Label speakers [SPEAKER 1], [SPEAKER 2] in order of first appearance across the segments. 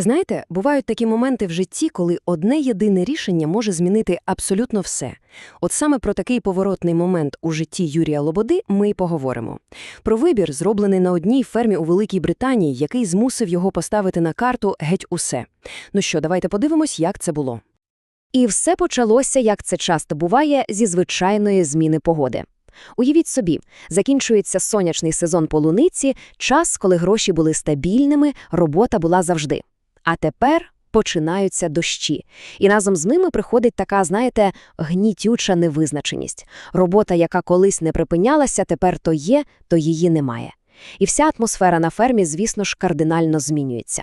[SPEAKER 1] Знаєте, бувають такі моменти в житті, коли одне єдине рішення може змінити абсолютно все. От саме про такий поворотний момент у житті Юрія Лободи ми й поговоримо. Про вибір, зроблений на одній фермі у Великій Британії, який змусив його поставити на карту геть усе. Ну що, давайте подивимось, як це було.
[SPEAKER 2] І все почалося, як це часто буває, зі звичайної зміни погоди. Уявіть собі, закінчується сонячний сезон полуниці, час, коли гроші були стабільними, робота була завжди. А тепер починаються дощі. І разом з ними приходить така, знаєте, гнітюча невизначеність. Робота, яка колись не припинялася, тепер то є, то її немає. І вся атмосфера на фермі, звісно ж, кардинально змінюється.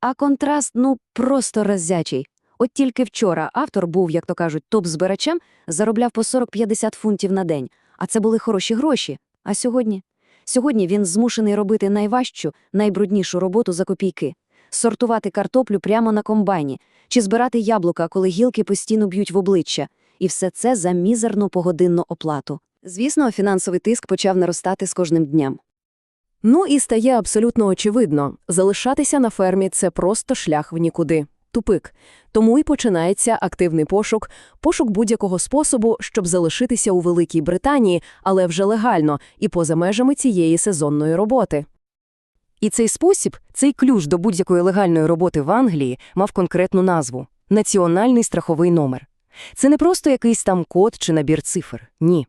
[SPEAKER 2] А контраст, ну, просто роззячий. От тільки вчора автор був, як то кажуть, топ-збирачем, заробляв по 40-50 фунтів на день. А це були хороші гроші. А сьогодні? Сьогодні він змушений робити найважчу, найбруднішу роботу за копійки. Сортувати картоплю прямо на комбайні, чи збирати яблука, коли гілки постійно б'ють в обличчя. І все це за мізерну погодинну оплату. Звісно, фінансовий тиск почав наростати з кожним днем.
[SPEAKER 1] Ну і стає абсолютно очевидно, залишатися на фермі – це просто шлях в нікуди. Тупик. Тому і починається активний пошук, пошук будь-якого способу, щоб залишитися у Великій Британії, але вже легально і поза межами цієї сезонної роботи. І цей спосіб, цей ключ до будь-якої легальної роботи в Англії мав конкретну назву – національний страховий номер. Це не просто якийсь там код чи набір цифр. Ні.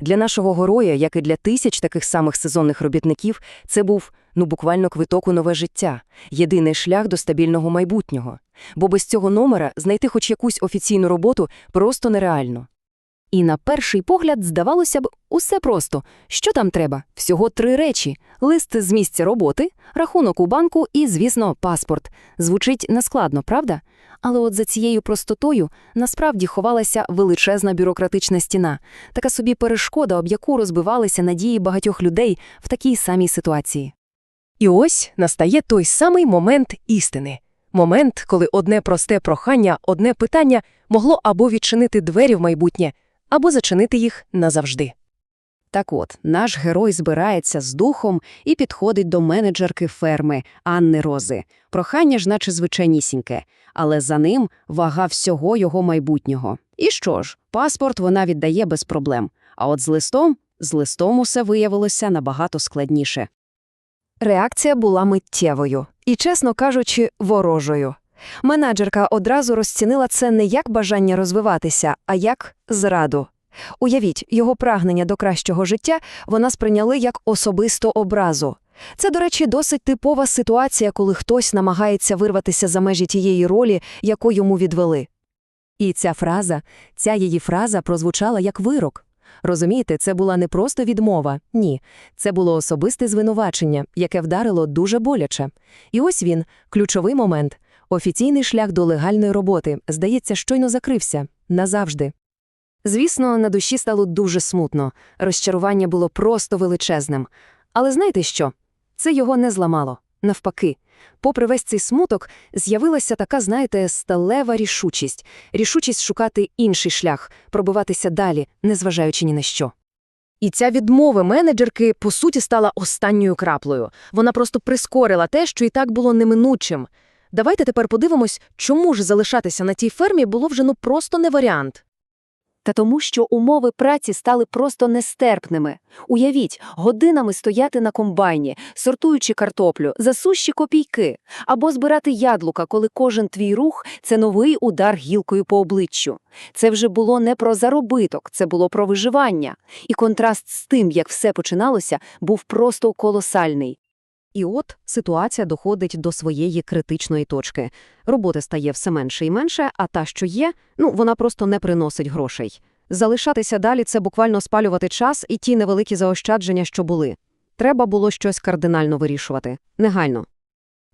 [SPEAKER 1] Для нашого героя, як і для тисяч таких самих сезонних робітників, це був, ну, буквально квиток у нове життя, єдиний шлях до стабільного майбутнього. Бо без цього номера знайти хоч якусь офіційну роботу просто нереально. І на перший погляд, здавалося б, усе просто. Що там треба? Всього три речі – лист з місця роботи, рахунок у банку і, звісно, паспорт. Звучить нескладно, правда? Але от за цією простотою насправді ховалася величезна бюрократична стіна, така собі перешкода, об яку розбивалися надії багатьох людей в такій самій ситуації. І ось настає той самий момент істини. Момент, коли одне просте прохання, одне питання могло або відчинити двері в майбутнє, або зачинити їх назавжди.
[SPEAKER 2] Так от, наш герой збирається з духом і підходить до менеджерки ферми Анни Рози. Прохання ж наче звичайнісіньке, але за ним вага всього його майбутнього. І що ж, паспорт вона віддає без проблем. А от з листом, з листом усе виявилося набагато складніше.
[SPEAKER 1] Реакція була миттєвою і, чесно кажучи, ворожою. Менеджерка одразу розцінила це не як бажання розвиватися, а як зраду. Уявіть, його прагнення до кращого життя вона сприйняли як особисту образу. Це, до речі, досить типова ситуація, коли хтось намагається вирватися за межі тієї ролі, яку йому відвели. І ця фраза, ця її фраза прозвучала як вирок. Розумієте, це була не просто відмова, ні. Це було особисте звинувачення, яке вдарило дуже боляче. І ось він, ключовий момент. Офіційний шлях до легальної роботи, здається, щойно закрився. Назавжди. Звісно, на душі стало дуже смутно. Розчарування було просто величезним. Але знаєте що? Це його не зламало. Навпаки. Попри весь цей смуток, з'явилася така, знаєте, сталева рішучість. Рішучість шукати інший шлях, пробиватися далі, незважаючи ні на що. І ця відмова менеджерки, по суті, стала останньою краплею. Вона просто прискорила те, що і так було неминучим. Давайте тепер подивимось, чому ж залишатися на тій фермі було вже ну просто не варіант.
[SPEAKER 2] Та тому, що умови праці стали просто нестерпними. Уявіть, годинами стояти на комбайні, сортуючи картоплю, за сущі копійки, або збирати ядлука, коли кожен твій рух це новий удар гілкою по обличчю. Це вже було не про заробиток, це було про виживання. І контраст з тим, як все починалося, був просто колосальний.
[SPEAKER 1] І от ситуація доходить до своєї критичної точки. Роботи стає все менше і менше, а та, що є, ну вона просто не приносить грошей. Залишатися далі це буквально спалювати час і ті невеликі заощадження, що були. Треба було щось кардинально вирішувати. Негайно.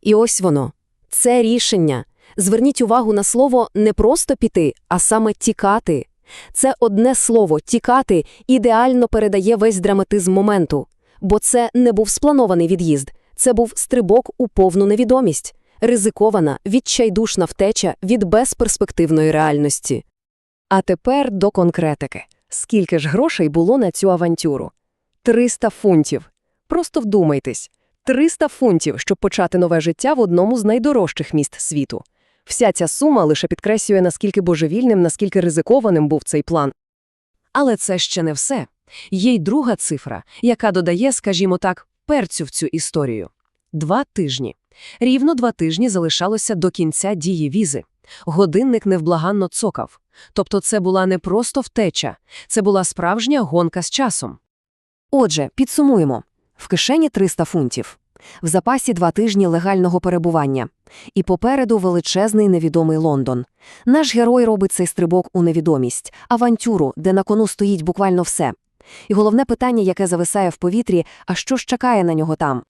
[SPEAKER 1] І ось воно. Це рішення. Зверніть увагу на слово не просто піти, а саме тікати. Це одне слово тікати ідеально передає весь драматизм моменту. Бо це не був спланований від'їзд. Це був стрибок у повну невідомість, ризикована, відчайдушна втеча від безперспективної реальності. А тепер до конкретики. Скільки ж грошей було на цю авантюру? 300 фунтів. Просто вдумайтесь. 300 фунтів, щоб почати нове життя в одному з найдорожчих міст світу. Вся ця сума лише підкреслює, наскільки божевільним, наскільки ризикованим був цей план. Але це ще не все. Є й друга цифра, яка додає, скажімо так, перцю в цю історію. Два тижні. Рівно два тижні залишалося до кінця дії візи. Годинник невблаганно цокав. Тобто це була не просто втеча, це була справжня гонка з часом.
[SPEAKER 2] Отже, підсумуємо. В кишені 300 фунтів. В запасі два тижні легального перебування. І попереду величезний невідомий Лондон. Наш герой робить цей стрибок у невідомість, авантюру, де на кону стоїть буквально все. І головне питання, яке зависає в повітрі, а що ж чекає на нього там?